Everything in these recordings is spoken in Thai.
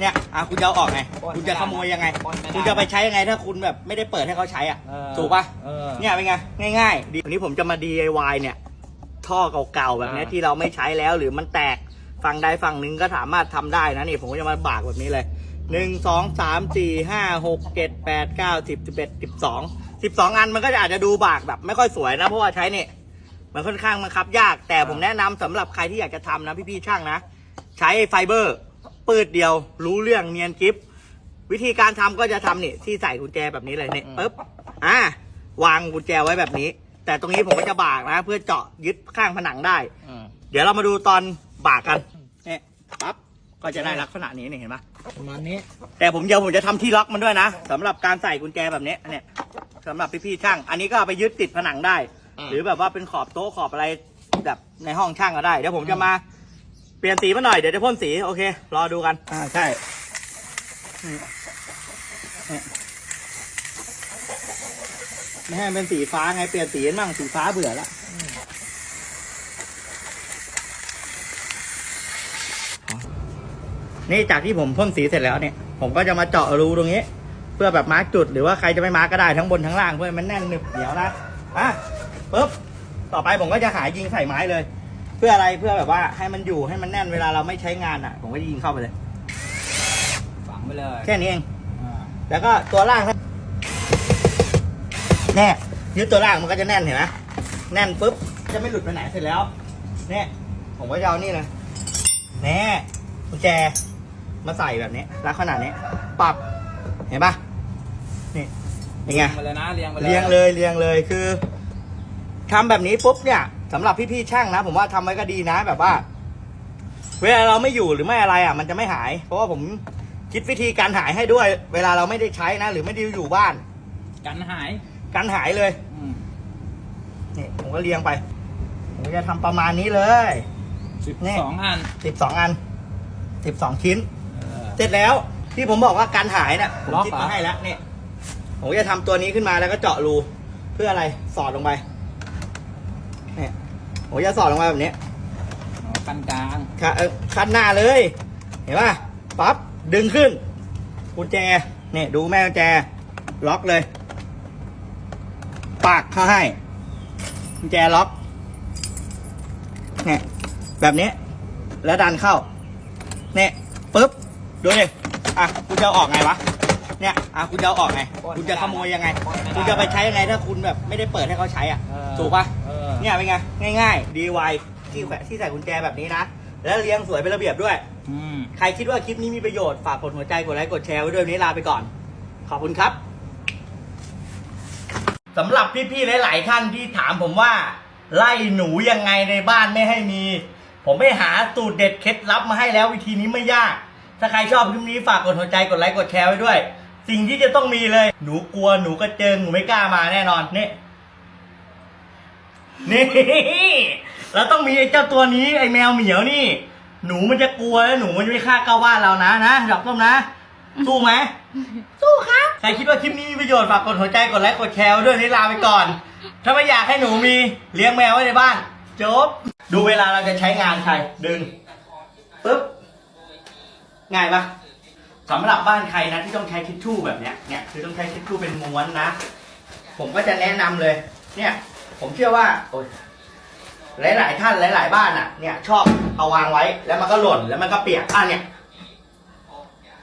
เนี่ยอะคุณจะเอาออกไง คุณจะขโมยยังไงปล้นไม่ได้คุณจะไปใช้ยังไงถ้าคุณแบบไม่ได้เปิดให้เขาใช้อะเออถูกปะเออเนี่ยเป็นไงง่ายๆดีวันนี้ผมจะมา DIY เนี่ย ท่อเก่าๆแบบเนี้ยอ่าที่เราไม่ใช้แล้วหรือมันแตกฝั่งใดฝั่งหนึ่งก็สามารถทำได้นะนี่ผมก็จะมาบากแบบนี้เลยหนึ่งสองสามสี่ห้าหกเจ็ดแปดเก้าสิบสิบเอ็ดสิบสองสิบสองอันมันก็จะอาจจะดูบากแบบไม่ค่อยสวยนะเพราะว่าใช้เนี่ยมันค่อนข้างบังคับยากแต่ผมแนะนำสำหรับใครที่อยากจะทำนะพี่ๆช่างนะ ใช้ไฟเบอร์ ปืดเดียว รู้เรื่องเนียนกิฟวิธีการทำก็จะทำนี่ที่ใส่กุญแจแบบนี้เลยเนี่ยอืมปึ๊บอ่าวางกุญแจไว้แบบนี้ แต่ตรงนี้ผมก็จะบากนะ เพื่อเจาะยึดข้างผนังได้อืมเดี๋ยวเรามาดูตอนบากกันเนี่ยปั๊บก็จะได้ลักษณะนี้นี่เห็นปะประมาณนี้ แต่ผมเดี๋ยวผมจะทำที่ล็อกมันด้วยนะสำหรับการใส่กุญแจแบบนี้เนี่ยสำหรับพี่ๆช่าง อันนี้ก็เอาไปยึดติดผนังได้ หรือแบบว่าเป็นขอบโต๊ะขอบอะไรแบบในห้องช่างก็ได้เดี๋ยวผมจะมาเป ลี่ยนสีมาหน่อยเดี๋ยวจะพ่นสีโอเค รอดูกัน อ่าใช่ไม่ให้มันเป็นสีฟ้าไงเปลี่ยนสีมั่งสีฟ้าเบื่อละนี่จากที่ผมพ่นสีเสร็จแล้วเนี่ย ผมก็จะมาเจาะรูตรงนี้ เพื่อแบบมาร์กจุดหรือว่าใครจะไม่มาร์กก็ได้ทั้งบนทั้งล่างเพื่อให้มันแน่นหนึบเหนียวนะอะปุ๊บต่อไปผมก็จะหายิงใส่ไม้เลย เพื่ออะไรเพื่อแบบว่าให้มันอยู่ให้มันแน่นเวลาเราไม่ใช้งานอะ ผมก็จะยิงเข้าไปเลย ฝังไปเลยแค่นี้เอง อ่าแล้วก็ตัวล่างครับแน่ยึดตัวล่างมันก็จะแน่นเห็นไหมแน่นปุ๊บจะไม่หลุดไปไหนเสร็จแล้วเนี่ยผมก็จะเอานี่เลยแน่กุญแจมาใส่แบบนี้ลักษณะนี้ปรับเห็นปะนี่เป็นไงเรียงไปเลยนะเรียงไปเลยเรียงเลยเรียงเลยคือทำแบบนี้ปุ๊บเนี่ย สำหรับพี่ๆช่างนะ ผมว่าทำไว้ก็ดีนะ แบบว่า เวลาเราไม่อยู่หรือไม่อะไรอะ มันจะไม่หาย เพราะว่าผมคิดวิธีการหายให้ด้วย เวลาเราไม่ได้ใช้นะ หรือไม่ได้อยู่บ้าน กันหายการหายเลยอืมนี่ผมก็เรียงไป ผมจะทำประมาณนี้เลยสิบนี่สองอันสิบสองอันสิบสองชิ้นเออเสร็จแล้วที่ผมบอกว่าการหายเนี่ยผมล็อกคิดเหรอมาให้แล้วเนี่ยผมจะทำตัวนี้ขึ้นมาแล้วก็เจาะรูเพื่ออะไรสอดลงไปเนี่ย ผมจะสอดลงไปแบบนี้อ๋อกันกลางค่ะเอ่อคัดหน้าเลย เห็นป่ะปั๊บดึงขึ้นกุญแจเนี่ยดูแม่กุญแจ ล็อกเลย ปากเข้าให้กุญแจล็อกเนี่ยแบบนี้ แล้วดันเข้าเนี่ยปุ๊บดูดิอะคุณจะเอาออกไงวะเนี่ยอะคุณจะเอาออกไง คุณจะขโมยยังไง คุณจะไปใช้ยังไงถ้าคุณแบบไม่ได้เปิดให้เขาใช้อะเออถูกปะ เออเนี่ยเป็นไงง่ายๆ DIY ที่แขวนที่ใส่กุญแจแบบนี้นะ แล้วเรียงสวยเป็นระเบียบด้วย อืม ใครคิดว่าคลิปนี้มีประโยชน์ ฝากกดหัวใจกดไลค์กดแชร์ไว้ด้วยวันนี้ลาไปก่อน ขอบคุณครับสำหรับพี่ๆหลายๆท่านที่ถามผมว่า ไล่หนูยังไงในบ้านไม่ให้มี ผมไม่หาสูตรเด็ดเคล็ดลับมาให้แล้ววิธีนี้ไม่ยาก ถ้าใครชอบคลิปนี้ฝากกดหัวใจกดไลค์กดแชร์ไว้ด้วย สิ่งที่จะต้องมีเลย หนูกลัวหนูกระเจิงหนูไม่กล้ามาแน่นอนนี่ นี่เราต้องมีไอ้เจ้าตัวนี้ไอ้แมวเหมียวนี่ หนูมันจะกลัวแล้วหนูมันจะไม่ฆ่าเข้าบ้านเรานะนะดอกต้มนะ สู้ไหม สู้ครับ ใครคิดว่าคลิปนี้มีประโยชน์ฝากกดหัวใจกดไลค์กดแชร์ไว้ด้วยนี่ลาไปก่อน ถ้าไม่อยากให้หนูมีเลี้ยงแมวไว้ในบ้านจบ ดูเวลาเราจะใช้งานใครดึงปึ๊บง่ายปะสำหรับบ้านใครนะที่ต้องใช้ทิชชู่แบบเนี้ยเนี่ยคือต้องใช้ทิชชู่เป็นม้วนนะ ผมก็จะแนะนำเลย เนี่ย ผมเชื่อว่าโอ้ยหลาย ๆ ท่านหลาย ๆ บ้านอะ เนี่ย ชอบเอาวางไว้ แล้วมันก็หล่นแล้วมันก็เปียกอะเนี่ย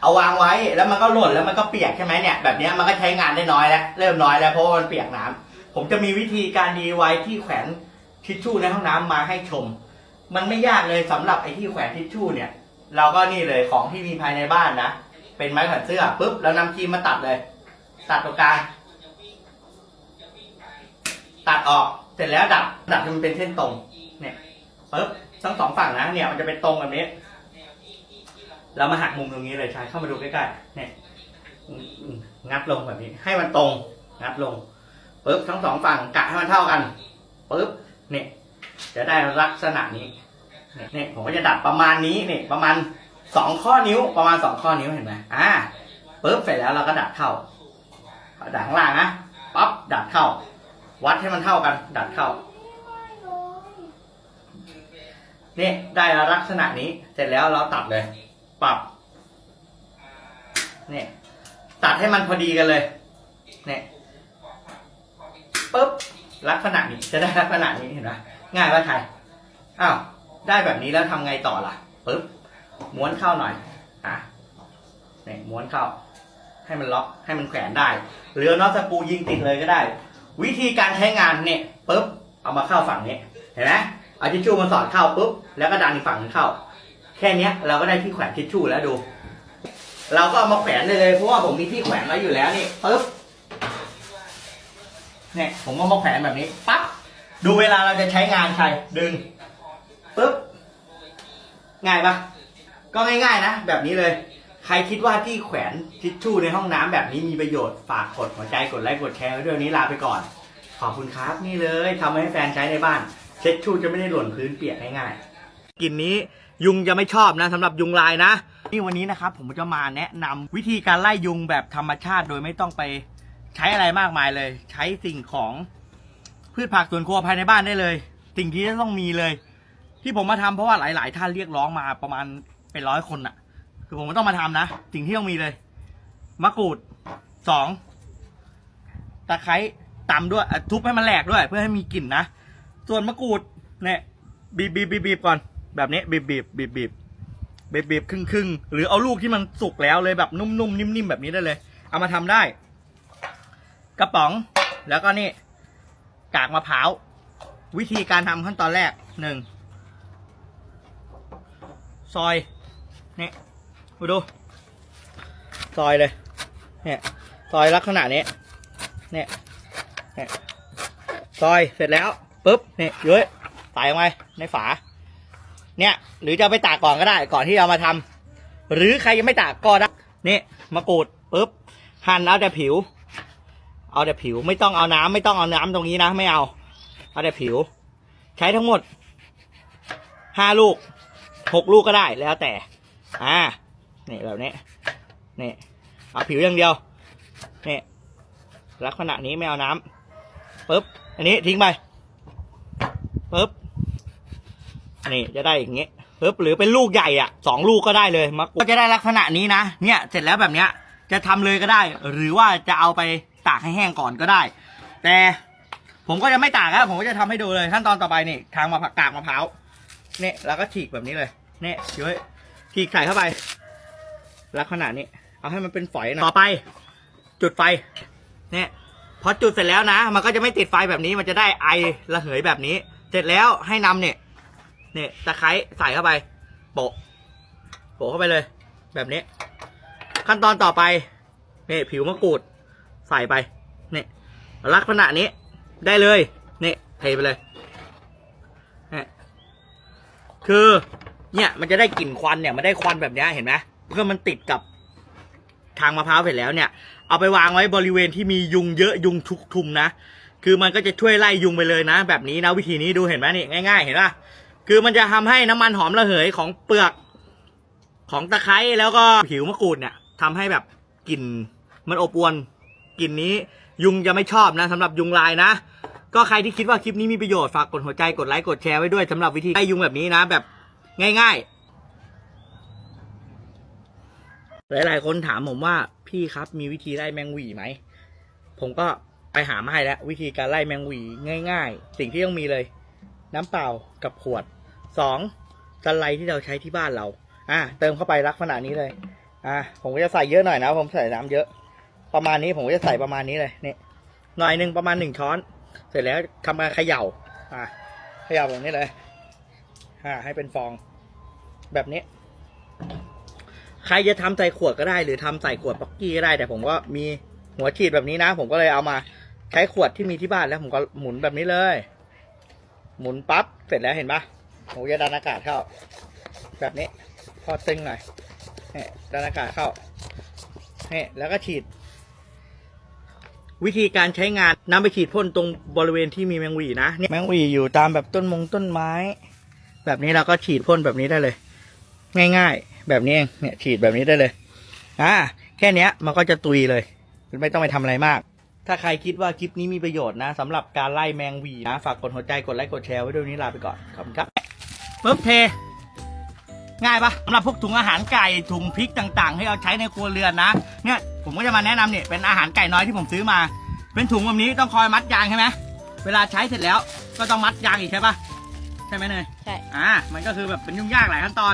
เอาวางไว้แล้วมันก็หล่นแล้วมันก็เปียกใช่ไหมเนี่ยแบบนี้มันก็ใช้งานได้น้อยแล้วเริ่มน้อยแล้วเพราะว่ามันเปียกน้ำผมจะมีวิธีการดีไว้ที่แขวนทิชชู่ในห้องน้ำมาให้ชม มันไม่ยากเลยสำหรับไอ้ที่แขวนทิชชู่เนี่ย เราก็นี่เลยของที่มีภายในบ้านนะเป็นไม้แขวนเสื้อปุ๊บแล้วนำครีมมาตัดเลย ตัดตรงกลาง ตัดออกเสร็จแล้วดัดดัดให้มันเป็นเส้นตรง เนี่ยปุ๊บทั้งสองฝั่งนะเนี่ยมันจะเป็นตรงแบบนี้เรามาหักมุมตรงนี้เลยชายเข้ามาดูใกล้ๆเนี่ยงัดลงแบบนี้ ให้มันตรง งัดลงปุ๊บทั้งสองฝั่งกะให้มันเท่ากันปุ๊บเนี่ยจะได้ลักษณะนี้เนี่ยผมก็จะดัดประมาณนี้เนี่ยประมาณสองข้อนิ้วประมาณสองข้อนิ้วเห็นไหมอ่าปุ๊บเสร็จแล้วเราก็ดัดเข้าดัดข้างล่างนะปั๊บดัดเข้า วัดให้มันเท่ากัน ดัดเข้า นี่ได้ลักษณะนี้ เสร็จแล้วเราตัดเลย ปรับเนี่ยตัดให้มันพอดีกันเลยเนี่ยปุ๊บลักษณะนี้จะได้ลักษณะนี้เห็นไหมง่ายป่ะไทยอ้าวได้แบบนี้แล้วทำไงต่อล่ะปุ๊บม้วนเข้าหน่อยอะเนี่ยม้วนเข้า ให้มันล็อกให้มันแขวนได้ หรือน็อตสกรูยิงติดเลยก็ได้ วิธีการใช้งานเนี่ยปุ๊บเอามาเข้าฝั่งนี้เห็นไหมเอาทิชชู่มาสอดเข้าปุ๊บแล้วก็ดันอีกฝั่งนึงเข้า แค่เนี้ยเราก็ได้ที่แขวนทิชชู่แล้วดู เราก็เอามาแขวนได้เลยเพราะว่าผมมีที่แขวนไว้อยู่แล้วนี่ปุ๊บเนี่ยผมก็มาแขวนแบบนี้ปั๊บดูเวลาเราจะใช้งานใครดึงปุ๊บง่ายปะก็ง่ายๆนะแบบนี้เลย ใครคิดว่าที่แขวนทิชชู่ในห้องน้ำแบบนี้มีประโยชน์ฝากกดหัวใจกดไลค์กดแชร์ไว้ด้วยวันนี้ลาไปก่อน ขอบคุณครับนี่เลยทำให้แฟนใช้ในบ้าน เช็ดชู่จะไม่ได้หล่นพื้นเปียกง่ายๆกลิ่นนี้ยุงจะไม่ชอบนะสำหรับยุงลายนะ นี่วันนี้นะครับผมจะมาแนะนำวิธีการไล่ยุงแบบธรรมชาติโดยไม่ต้องไปใช้อะไรมากมายเลย ใช้สิ่งของพืชผักสวนครัวภายในบ้านได้เลย สิ่งที่จะต้องมีเลย ที่ผมมาทำเพราะว่าหลาย ๆ ท่านเรียกร้องมาประมาณเป็นร้อยคนอะ คือผมก็ต้องมาทำนะสิ่งที่ต้องมีเลย มะกรูดสองตะไคร้ตำด้วยอะทุบให้มันแหลกด้วย เพื่อให้มีกลิ่นนะ ส่วนมะกรูดเนี่ยบีบบีบบีบบีบก่อน แบบนี้บีบบีบบีบบีบบีบบีบครึ่งครึ่งหรือเอาลูกที่มันสุกแล้วเลยแบบนุ่มๆนิ่มๆแบบนี้ได้เลย เอามาทำได้ กระป๋องแล้วก็นี่ กากมะพร้าววิธีการทำขั้นตอนแรกหนึ่งซอยนี่ มาดู ซอยเลย เนี่ย ซอยลักษณะนี้ เนี่ย เนี่ย ซอยเสร็จแล้วปุ๊บ เนี่เย้ยใส่ลงไปในฝา เนี่ย หรือจะไปตากก่อนก็ได้ ก่อนที่เอามาทำหรือใครยังไม่ตากก็ได้ นี่มะกรูดปุ๊บ หั่นเอาแต่ผิว เอาแต่ผิว ไม่ต้องเอาน้ำไม่ต้องเอาน้ำตรงนี้นะ ไม่เอา เอาแต่ผิว ใช้ทั้งหมดห้าลูกหกลูกก็ได้แล้วแต่ อ่า นี่แบบนี้นี่เอาผิวอย่างเดียวนี่ลักษณะนี้ไม่เอาน้ำปุ๊บอันนี้ทิ้งไปปุ๊บนี่จะได้อย่างงี้ปุ๊บหรือเป็นลูกใหญ่อะสองลูกก็ได้เลยมะก็จะได้ลักษณะนี้นะเนี่ยเสร็จแล้วแบบเนี้ยจะทำเลยก็ได้ หรือว่าจะเอาไปตากให้แห้งก่อนก็ได้ แต่ผมก็จะไม่ตากครับผมก็จะทำให้ดูเลยขั้นตอนต่อไปนี่ทางมะพร้าวกากมะพร้าวเนี่ยแล้วก็ฉีกแบบนี้เลยเนี่ยเย้ยฉีกใส่เข้าไป ลักษณะนี้ เอาให้มันเป็นฝอยหนะต่อไป จุดไฟ เนี่ยพอจุดเสร็จแล้วนะ มันก็จะไม่ติดไฟแบบนี้ มันจะได้ไอระเหยแบบนี้ เสร็จแล้วให้นำเนี่ย เนี่ยตะไคร้ใส่เข้าไป โปะ โปะเข้าไปเลย แบบนี้ ขั้นตอนต่อไปเนี่ยผิวมะกรูด ใส่ไปเนี่ยลักษณะนี้ ได้เลยเนี่ยเทไปเลยนี่คือ เนี่ย มันจะได้กลิ่นควันเนี่ย มันได้ควันแบบนี้เห็นไหม เพื่อมันติดกับทางมะพร้าวเสร็จแล้วเนี่ย เอาไปวางไว้บริเวณที่มียุงเยอะยุงชุกชุมนะ คือมันก็จะช่วยไล่ยุงไปเลยนะ แบบนี้นะวิธีนี้ดูเห็นไหมนี่ง่าย ๆ เห็นป่ะคือมันจะทำให้น้ำมันหอมระเหยของเปลือก ของตะไคร้แล้วก็ผิวมะกรูดเนี่ยทำให้แบบกลิ่นมันอบอวนกลิ่นนี้ยุงจะไม่ชอบนะสำหรับยุงลายนะ ก็ใครที่คิดว่าคลิปนี้มีประโยชน์ฝากกดหัวใจกดไลค์กดแชร์ไว้ด้วยสำหรับวิธีไล่ยุงแบบนี้นะ แบบง่าย ๆ หลายๆคนถามผมว่าพี่ครับมีวิธีไล่แมงหวีไหม ผมก็ไปหามาให้แล้ว วิธีการไล่แมงหวีง่าย ๆ สิ่งที่ต้องมีเลย น้ำเปล่ากับขวดสองสไลที่เราใช้ที่บ้านเรา อะเติมเข้าไปลักษณะนี้เลย อะผมก็จะใส่เยอะหน่อยนะ ผมใส่น้ำเยอะ ประมาณนี้ผมก็จะใส่ประมาณนี้เลยนี่หน่อยหนึ่งประมาณหนึ่งช้อน เสร็จแล้วทำการเขย่า อะเขย่าแบบนี้เลยอ่าให้เป็นฟองแบบนี้ ใครจะทำใส่ขวดก็ได้ หรือทำใส่ขวดป๊อกกี้ก็ได้ แต่ผมก็มีหัวฉีดแบบนี้นะ ผมก็เลยเอามาใช้ขวดที่มีที่บ้านแล้วผมก็หมุนแบบนี้เลย หมุนปั๊บเสร็จแล้วเห็นปะผมจะดันอากาศเข้า แบบนี้ พอตึงหน่อยเนี่ดันอากาศเข้าเนี่แล้วก็ฉีด วิธีการใช้งานนำไปฉีดพ่นตรงบริเวณที่มีแมงวีนะเนี่ยแมงวีอยู่ตามแบบต้นมงต้นไม้ แบบนี้เราก็ฉีดพ่นแบบนี้ได้เลย ง่าย ๆ แบบนี้เองเนี่ยฉีดแบบนี้ได้เลย อ่า แค่เนี้ยมันก็จะตุยเลย ไม่ต้องไปทำอะไรมาก ถ้าใครคิดว่าคลิปนี้มีประโยชน์นะสำหรับการไล่แมงหวีนะ ฝากกดหัวใจกดไลค์กดแชร์ไว้ด้วยวันนี้ลาไปก่อนขอบคุณครับปึ๊บเท ง่ายปะสำหรับพวกถุงอาหารไก่ถุงพริกต่างๆ ให้เราใช้ในครัวเรือนนะเนี่ยผมก็จะมาแนะนำเนี่ยเป็นอาหารไก่น้อยที่ผมซื้อมา เป็นถุงแบบนี้ต้องคอยมัดยางใช่ไหมเวลาใช้เสร็จแล้วก็ต้องมัดยางอีกใช่ปะใช่ไหมเนยใช่อ่ามันก็คือแบบเป็นยุ่งยากหลายขั้นตอน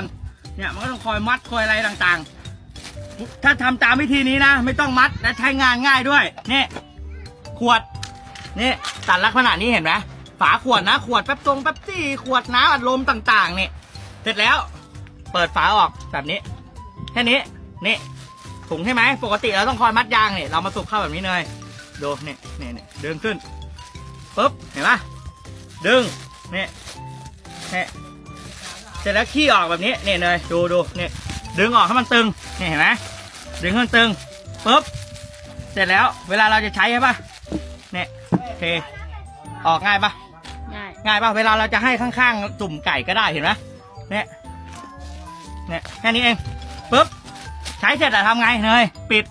เนี่ยมันก็ต้องคอยมัดคอยอะไรต่างๆ ถ้าทำตามวิธีนี้นะ ไม่ต้องมัดและใช้งานง่ายด้วยนี่ขวดนี่ตัดลักษณะนี้เห็นไหมฝาขวดนะ ขวดแป๊บตรงแป๊บซี่ขวดน้ำอัดลมต่างๆนี่เสร็จแล้ว เปิดฝาออกแบบนี้แค่นี้นี่ถุงใช่ไหมปกติเราต้องคอยมัดยางเนี่ยเรามาสุกเข้าแบบนี้เลยดูนี่นี่นี่ดึงขึ้นปุ๊บเห็นปะดึงนี่นี่ เสร็จแล้วขี้ออกแบบนี้นี่เลยดูดูนี่ดึงออกให้มันตึงนี่เห็นไหมดึงให้มันตึงปุ๊บเสร็จแล้วเวลาเราจะใช้ใช่ปะเนี่ยเทออกง่ายปะง่ายง่ายปะเวลาเราจะให้ข้างๆ จุ่มไก่ก็ได้เห็นไหมเนี่ยเนี่ยแค่นี้เองปุ๊บใช้เสร็จอะทำไงเนยปิด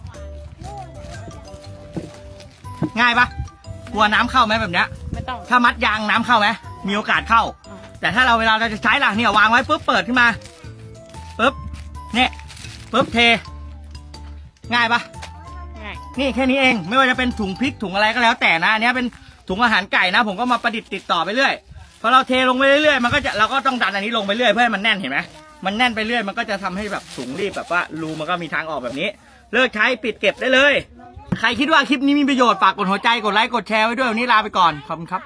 ง่ายปะกลัวน้ำเข้าไหมแบบเนี้ยไม่ต้องถ้ามัดยางน้ำเข้าไหมมีโอกาสเข้าอ่า แต่ถ้าเราเวลาเราจะใช้ล่ะเนี่ยวางไว้ปุ๊บเปิดขึ้นมาปุ๊บเนี่ยปุ๊บเท ง่ายปะง่ายนี่แค่นี้เอง ไม่ว่าจะเป็นถุงพริกถุงอะไรก็แล้วแต่นะอันเนี้ยเป็นถุงอาหารไก่นะ ผมก็มาประดิษฐ์ติดต่อไปเรื่อยพอเราเทลงไปเรื่อยๆมันก็จะเราก็ต้องดันอันนี้ลงไปเรื่อยเพื่อให้มันแน่นเห็นไหมมันแน่นไปเรื่อยมันก็จะทำให้แบบถุงรีบแบบว่ารูมันก็มีทางออกแบบนี้ เลิกใช้ปิดเก็บได้เลย ใครคิดว่าคลิปนี้มีประโยชน์ฝากกดหัวใจกดไลค์กดแชร์ไว้ด้วยวันนี้ลาไปก่อนขอบคุณครับ